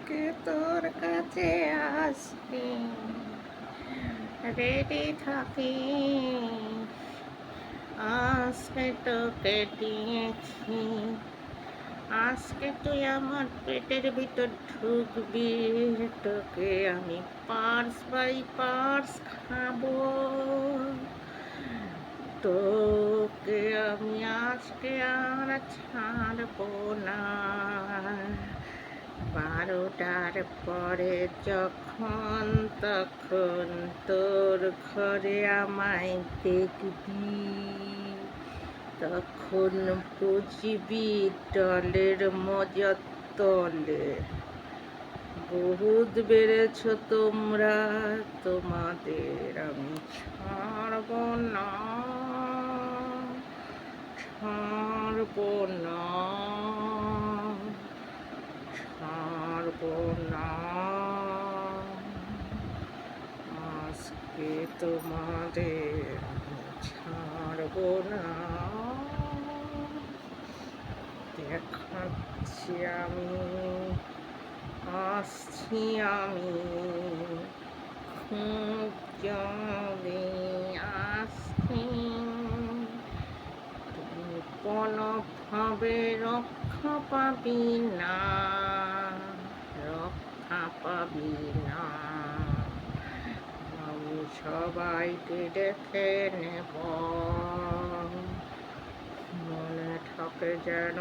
আজকে তোর কাছে আসছি রেডি থাকি। আজকে তোকে দিয়েছি। আজকে তুই আমার পেটের ভিতর ঢুকবি। তোকে আমি পার্স বাই পার্স খাব। তোকে আমি আজকে আর ছাড়বো না। বারোটার পরে যখন তখন তোর ঘরে আমায় দেখবি, তখন বুঝবি টলের মজা তলে। বহুত বেড়েছ তোমরা, তোমাদের আমি ছাড়ব না ছাড়ব না। ছাড়ব না আজকে তোমাদের ছাড়ব না। দেখাচ্ছি আমি, আসছি আমি, খুব জলদি আসছি। কোনোভাবে রক্ষা পাবি না। পাবি না আমি সবাইকে দেখে নেব। মনে থাকে যেন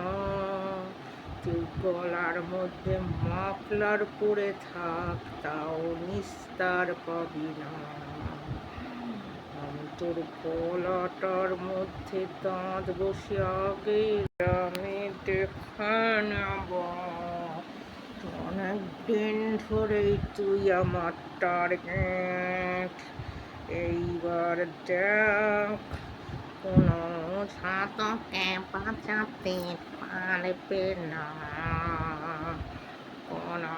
তুই গলার মধ্যে মাফলার পরে থাক, তাও নিস্তার পাবি না তোর গলাটার মধ্যে দাঁত বসে আগে আমি দেখে নেব অনেক দিন ধরেই তুই আমার টার্গেট। এইবার দেখ, কোনো ছাতকে বাঁচাতে পারবে না। কোনো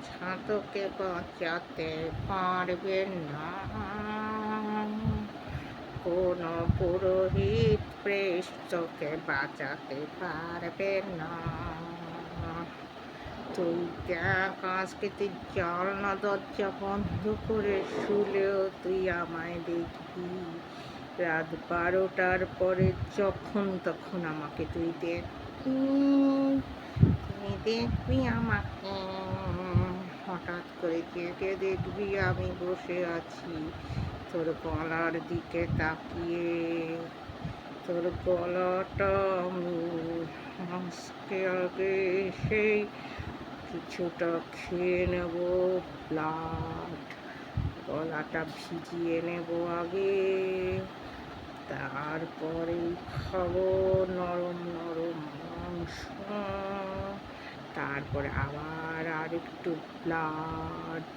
ছাতকে বাঁচাতে পারবে না। কোনো পুরোহিত পৃষ্ঠকে বাঁচাতে পারবে না। তুই দেখ, আজকে তুই জানলা দরজা বন্ধ করে শুলেও তুই আমায় দেখবি। রাত বারোটার পরে যখন তখন আমাকে তুই দেখবি। তুই দেখবি আমাকে। হঠাৎ করে জেগে দেখবি আমি বসে আছি। তোর গলার দিকে তাকিয়ে, তোর গলাটা আজকে আগে সেই কিছুটা খেয়ে নেব, ব্লাড গলাটা ভিজিয়ে নেব আগে। তারপরে খাব নরম নরম মাংস। তারপরে আবার আর একটু ব্লাড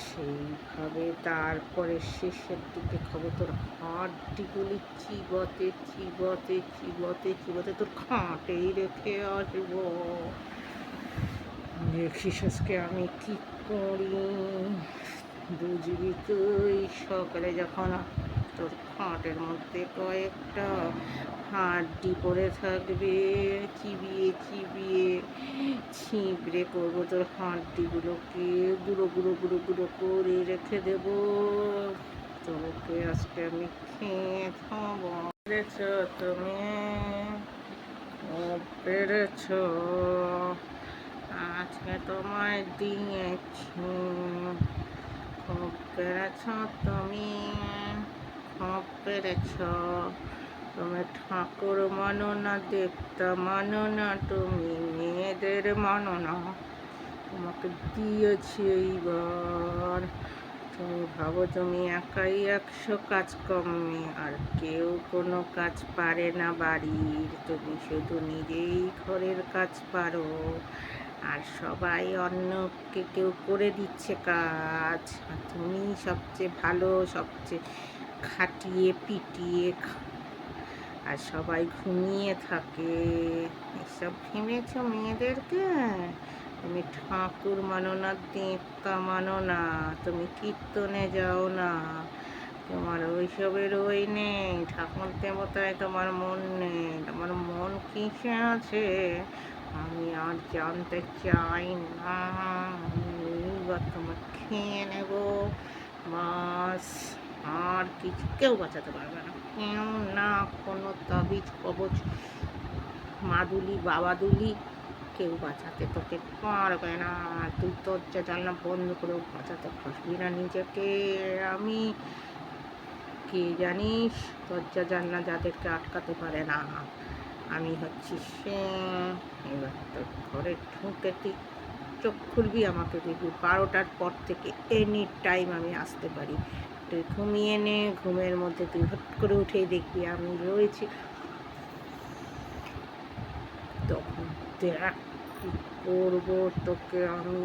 সেইভাবে তারপরে শেষের দিকে খাব তোর হাড্ডিগুলি চিবতে চিবতে চিবতে চিবতে তোর খাঁটেই রেখে আসব। আজকে আমি কি করি? বুঝবি তুই, সকালে যখন তোর খাটের মধ্যে কয়েকটা হাড্ডি পড়ে থাকবে, চিবিয়ে চিবিয়ে ছিঁড়ে করব তোর হাড্ডিগুলোকে। গুঁড়ো গুঁড়ো গুঁড়ো গুঁড়ো করে রেখে দেব। তোকে আজকে আমি খেয়ে খাব। পেরেছ তুমি? পেরেছ। আজকে তোমায় দিয়েছি খুব পেরেছ তুমি? খুব পেরেছ। তুমি ঠাকুর মানো না দেবতা মানো না তুমি মেয়েদের মানো না তোমাকে দিয়েছি এইবার। তুমি ভাবো তুমি একাই একশো কাজ কমে আর কেউ কোনো কাজ পারে না বাড়ির। তুমি শুধু নিজেই ঘরের কাজ পারো। আর সবাই অন্যকে কেউ করে দিচ্ছে কাজ। তুমি সবচেয়ে ভালো, সবচেয়ে খাটিয়ে, পিটিয়ে আর সবাই ঘুমিয়ে থাকে। এসব ভেবেছ মেয়েদেরকে? তুমি ঠাকুর মানো না, দেবতা মানো না, তুমি কীর্তনে যাও না। তোমার ওইসবের ওই নেই, ঠাকুর দেবতায় তোমার মন নেই। তোমার মন কিসে আছে? আমি আর জানতে চাই না এবার তোমার খেয়ে নেব। বাস, আর কিছু কেউ বাঁচাতে পারবে না। কেউ না, কোনো তাবিজ, কবচ, মাদুলি, বাবাদুলি কেউ বাঁচাতে তোকে পারবে না। তুই দরজা, জানলা বন্ধ করেও বাঁচাতে পারবি না নিজেকে। আমি, কে জানিস, দরজা, জানলা যাদেরকে আটকাতে পারে না। আমি হচ্ছি সে। ঘরে ঢুকে তুই চোখ খুলবি আমাকে দেখবি। বারোটার পর থেকে এনি টাইম আমি আসতে পারি। তুই ঘুমিয়ে নে, ঘুমের মধ্যে তুই হট করে উঠেই দেখবি আমি রয়েছি। তখন দেখ করব তোকে আমি